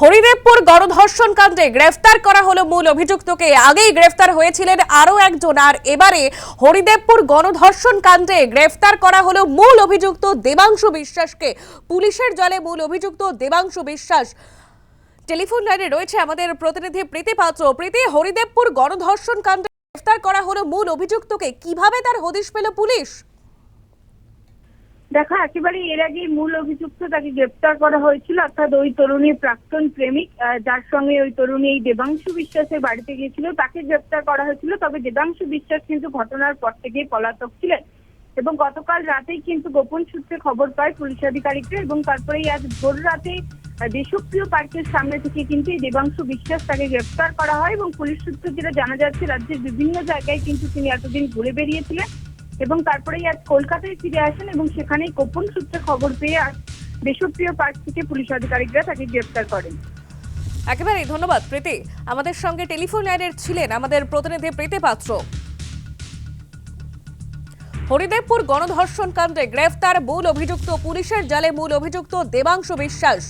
হরিদেবপুর গণধর্ষণ কাণ্ডে গ্রেফতার করা হলো মূল অভিযুক্তকে। আগেই গ্রেফতার হয়েছিলেন আরও একজন আর এবারে হরিদেবপুর গণধর্ষণ কাণ্ডে গ্রেফতার করা হলো মূল অভিযুক্ত দেবাংশু বিশ্বাসকে। পুলিশের জলে মূল অভিযুক্ত দেবাংশু বিশ্বাস। টেলিফোন লাইনে রয়েছে আমাদের প্রতিনিধি প্রীতি পাত্র। প্রীতি, হরিদেবপুর গণধর্ষণ কাণ্ডে গ্রেফতার করা হলো মূল অভিযুক্তকে। কীভাবে তার হদিশ পেল পুলিশ? দেখো একেবারে এর আগে মূল অভিযুক্ত তাকে গ্রেপ্তার করা হয়েছিল, অর্থাৎ ওই তরুণীর প্রাক্তন প্রেমিক যার সঙ্গে ওই তরুণী এই দেবাংশু বিশ্বাসের বাড়িতে গিয়েছিল। তাকে গ্রেপ্তার করা হয়েছিল, তবে দেবাংশু বিশ্বাস কিন্তু ঘটনার পর থেকেই পলাতক ছিলেন এবং গতকাল রাতেই কিন্তু গোপন সূত্রে খবর পায় পুলিশ আধিকারিকরা এবং তারপরেই আজ ভোর রাতে দেশপ্রিয় পার্কের সামনে থেকে কিন্তু এই দেবাংশু বিশ্বাস তাকে গ্রেপ্তার করা হয় এবং পুলিশ সূত্রে যেটা জানা যাচ্ছে, রাজ্যের বিভিন্ন জায়গায় কিন্তু তিনি এতদিন ঘুরে বেরিয়েছিলেন এবং তারপরেই আজ কলকাতায় ফিরে আসেন এবং সেখানেই গোপন সূত্রে খবর পেয়ে আজ দেশপ্রিয় পার্ক থেকে পুলিশ আধিকারিকরা তাকে গ্রেপ্তার করেন। একেবারেই, ধন্যবাদ, প্রীতি। আমাদের সঙ্গে টেলিফোন লাইনের ছিলেন আমাদের প্রতিনিধি প্রীতি পাত্র। হরিদেবপুর গণধর্ষণ কাণ্ডে গ্রেফতার মূল অভিযুক্ত পুলিশের জালে মূল অভিযুক্ত দেবাংশু বিশ্বাস।